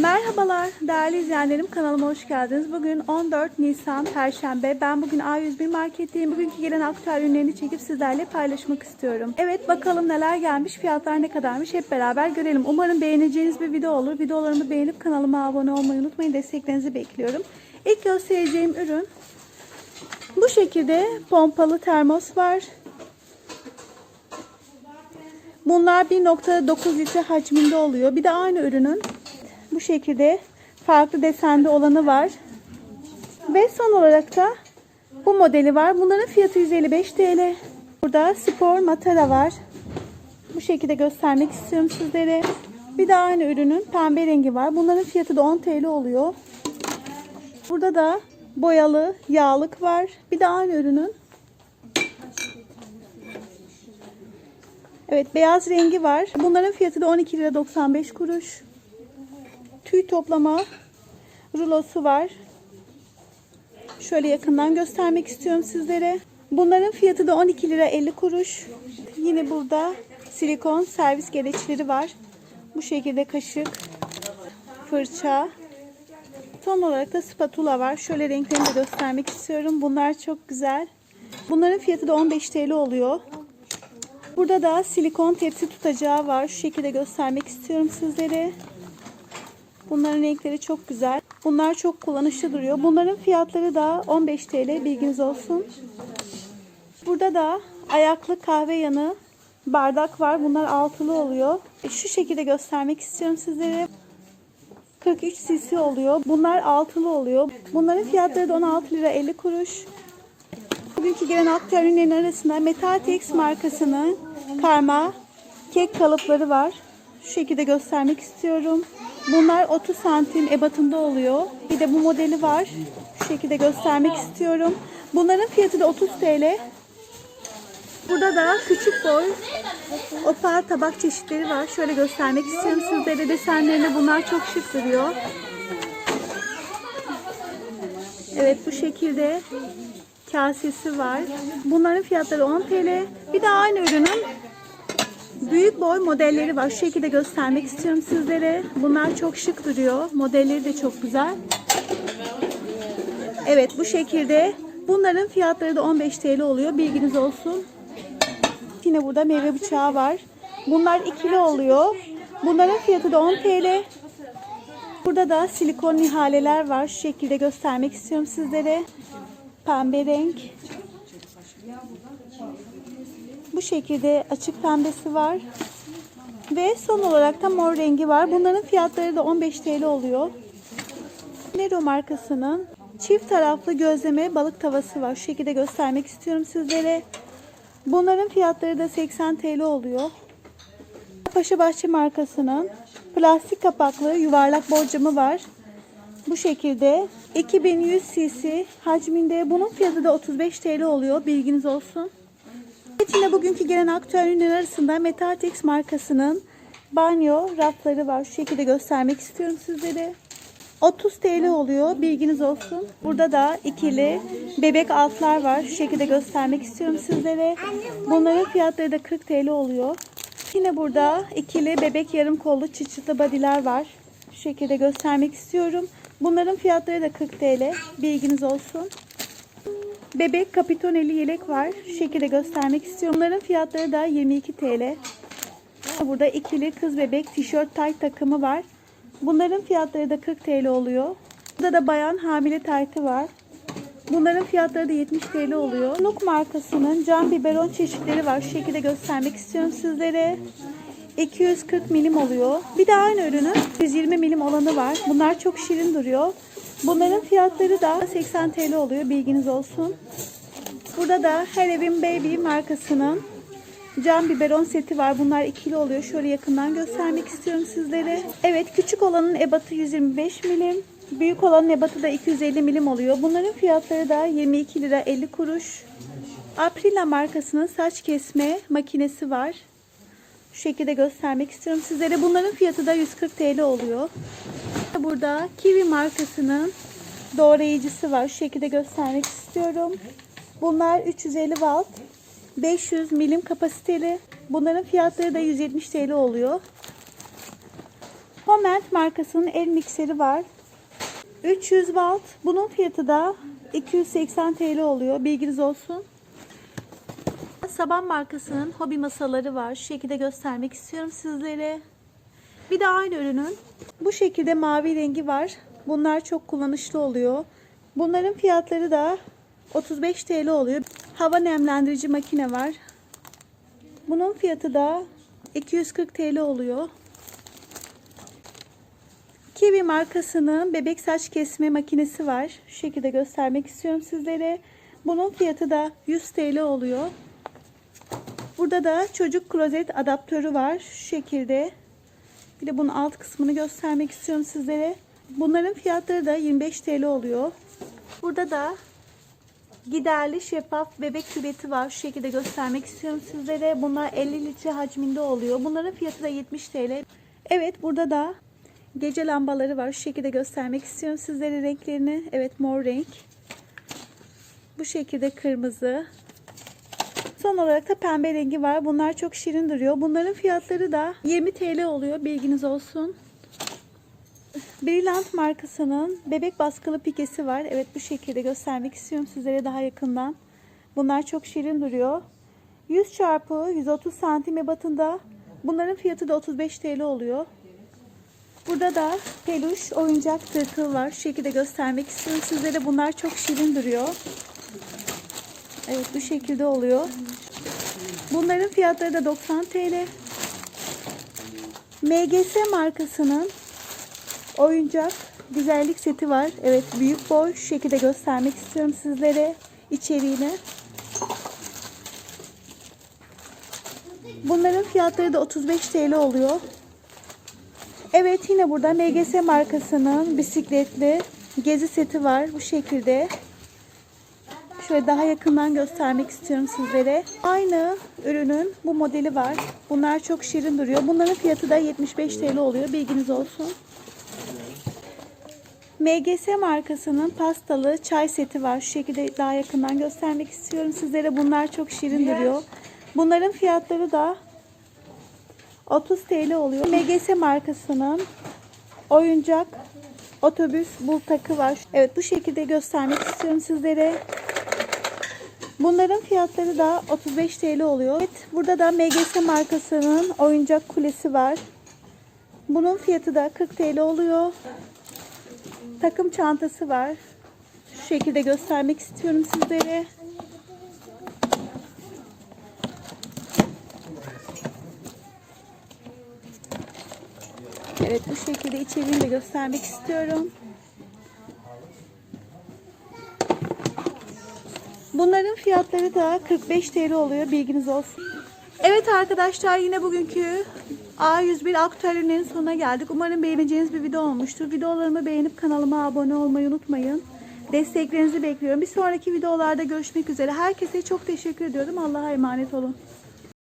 Merhabalar değerli izleyenlerim kanalıma hoş geldiniz. Bugün 14 Nisan Perşembe. Ben bugün A101 marketteyim. Bugünkü gelen aktüel ürünlerini çekip sizlerle paylaşmak istiyorum. Evet bakalım neler gelmiş, fiyatlar ne kadarmış hep beraber görelim. Umarım beğeneceğiniz bir video olur. Videolarımı beğenip kanalıma abone olmayı unutmayın. Desteklerinizi bekliyorum. İlk göstereceğim ürün bu şekilde pompalı termos var. Bunlar 1.9 litre hacminde oluyor. Bir de aynı ürünün bu şekilde farklı desende olanı var. Ve son olarak da bu modeli var. Bunların fiyatı 155 TL. Burada spor matara var. Bu şekilde göstermek istiyorum sizlere. Bir de aynı ürünün pembe rengi var. Bunların fiyatı da 10 TL oluyor. Burada da boyalı yağlık var. Bir de aynı ürünün Evet beyaz rengi var. Bunların fiyatı da 12 lira 95 kuruş. Tüy toplama rulosu var. Şöyle yakından göstermek istiyorum sizlere. Bunların fiyatı da 12 lira 50 kuruş. Yine burada silikon servis gereçleri var. Bu şekilde kaşık, fırça. Son olarak da spatula var. Şöyle renklerini de göstermek istiyorum. Bunlar çok güzel. Bunların fiyatı da 15 TL oluyor. Burada da silikon tepsi tutacağı var. Şu şekilde göstermek istiyorum sizlere. Bunların renkleri çok güzel. Bunlar çok kullanışlı duruyor. Bunların fiyatları da 15 TL bilginiz olsun. Burada da ayaklı kahve yanı bardak var. Bunlar altılı oluyor. E, Şu şekilde göstermek istiyorum sizlere. 43 cc oluyor. Bunlar altılı oluyor. Bunların fiyatları da 16 lira 50 kuruş. Bugünkü gelen aktüel ürünlerin arasında Metaltex markasının karma kek kalıpları var. Şu şekilde göstermek istiyorum. Bunlar 30 santim ebatında oluyor. Bir de bu modeli var. Şu şekilde göstermek istiyorum. Bunların fiyatı da 30 TL. Burada da küçük boy opal tabak çeşitleri var. Şöyle göstermek istiyorum sizlere desenlerinde bunlar çok şık duruyor. Evet bu şekilde kasesi var. Bunların fiyatları 10 TL. Bir de aynı ürünün büyük boy modelleri var. Şu şekilde göstermek istiyorum sizlere. Bunlar çok şık duruyor. Modelleri de çok güzel. Evet bu şekilde. Bunların fiyatları da 15 TL oluyor. Bilginiz olsun. Yine burada meyve bıçağı var. Bunlar ikili oluyor. Bunların fiyatı da 10 TL. Burada da silikon nihaleler var. Şu şekilde göstermek istiyorum sizlere. Pembe renk. Bu şekilde açık pembesi var. Ve son olarak da mor rengi var. Bunların fiyatları da 15 TL oluyor. Nero markasının çift taraflı gözleme balık tavası var. Şu şekilde göstermek istiyorum sizlere. Bunların fiyatları da 80 TL oluyor. Paşa Bahçe markasının plastik kapaklı yuvarlak borcamı var. Bu şekilde 2100 cc hacminde bunun fiyatı da 35 TL oluyor. Bilginiz olsun. Yine bugünkü gelen aktüel ürünler arasında Metaltex markasının banyo rafları var. Şu şekilde göstermek istiyorum sizlere. 30 TL oluyor. Bilginiz olsun. Burada da ikili bebek altlar var. Şu şekilde göstermek istiyorum sizlere. Bunların fiyatları da 40 TL oluyor. Yine burada ikili bebek yarım kollu çıçıtlı body'ler var. Şu şekilde göstermek istiyorum. Bunların fiyatları da 40 TL. Bilginiz olsun. Bebek kapitoneli yelek var. Şu şekilde göstermek istiyorum. Bunların fiyatları da 22 TL. Burada ikili kız bebek tişört tayt takımı var. Bunların fiyatları da 40 TL oluyor. Burada da bayan hamile taytı var. Bunların fiyatları da 70 TL oluyor. Nuk markasının cam biberon çeşitleri var. Şu şekilde göstermek istiyorum sizlere. 240 milim oluyor. Bir de aynı ürünün 120 milim olanı var. Bunlar çok şirin duruyor. Bunların fiyatları da 80 TL oluyor. Bilginiz olsun. Burada da Her Evin Baby markasının cam biberon seti var. Bunlar ikili oluyor. Şöyle yakından göstermek istiyorum sizlere. Evet küçük olanın ebatı 125 milim. Büyük olanın ebatı da 250 milim oluyor. Bunların fiyatları da 22 lira 50 kuruş. Aprila markasının saç kesme makinesi var. Şu şekilde göstermek istiyorum sizlere. Bunların fiyatı da 140 TL oluyor. Burada Kiwi markasının doğrayıcısı var. Şu şekilde göstermek istiyorum. Bunlar 350 watt. 500 milim kapasiteli. Bunların fiyatları da 170 TL oluyor. Homent markasının el mikseri var. 300 watt. Bunun fiyatı da 280 TL oluyor. Bilginiz olsun. Saban markasının hobi masaları var. Şu şekilde göstermek istiyorum sizlere. Bir de aynı ürünün bu şekilde mavi rengi var. Bunlar çok kullanışlı oluyor. Bunların fiyatları da 35 TL oluyor. Hava nemlendirici makine var. Bunun fiyatı da 240 TL oluyor. Kiwi markasının bebek saç kesme makinesi var. Şu şekilde göstermek istiyorum sizlere. Bunun fiyatı da 100 TL oluyor. Burada da çocuk klozet adaptörü var. Şu şekilde. Bir de bunun alt kısmını göstermek istiyorum sizlere. Bunların fiyatları da 25 TL oluyor. Burada da giderli şeffaf bebek küveti var. Şu şekilde göstermek istiyorum sizlere. Bunlar 50 litre hacminde oluyor. Bunların fiyatı da 70 TL. Evet burada da gece lambaları var. Şu şekilde göstermek istiyorum sizlere renklerini. Evet mor renk. Bu şekilde kırmızı. Son olarak da pembe rengi var. Bunlar çok şirin duruyor. Bunların fiyatları da 20 TL oluyor. Bilginiz olsun. Brilliant markasının bebek baskılı pikesi var. Evet bu şekilde göstermek istiyorum sizlere daha yakından. Bunlar çok şirin duruyor. 100 çarpı 130 santim ebatında. Bunların fiyatı da 35 TL oluyor. Burada da peluş oyuncak tırtıl var. Şu şekilde göstermek istiyorum sizlere. Bunlar çok şirin duruyor. Evet bu şekilde oluyor. Bunların fiyatları da 90 TL. MGS markasının oyuncak güzellik seti var. Evet büyük boy. Şu şekilde göstermek istiyorum sizlere içeriğini. Bunların fiyatları da 35 TL oluyor. Evet yine burada MGS markasının bisikletli gezi seti var. Bu şekilde. Şöyle daha yakından göstermek istiyorum sizlere. Aynı ürünün bu modeli var. Bunlar çok şirin duruyor. Bunların fiyatı da 75 TL oluyor. Bilginiz olsun. MGS markasının pastalı çay seti var. Şu şekilde daha yakından göstermek istiyorum sizlere. Bunlar çok şirin duruyor. Bunların fiyatları da 30 TL oluyor. MGS markasının oyuncak otobüs bul takı var. Evet bu şekilde göstermek istiyorum sizlere. Bunların fiyatları da 35 TL oluyor. Evet, burada da MGS markasının oyuncak kulesi var. Bunun fiyatı da 40 TL oluyor. Takım çantası var. Şu şekilde göstermek istiyorum sizlere. Evet bu şekilde içeriğini de göstermek istiyorum. Bunların fiyatları da 45 TL oluyor. Bilginiz olsun. Evet arkadaşlar yine bugünkü A101 aktüel ürünlerin sonuna geldik. Umarım beğeneceğiniz bir video olmuştur. Videolarımı beğenip kanalıma abone olmayı unutmayın. Desteklerinizi bekliyorum. Bir sonraki videolarda görüşmek üzere. Herkese çok teşekkür ediyorum. Allah'a emanet olun.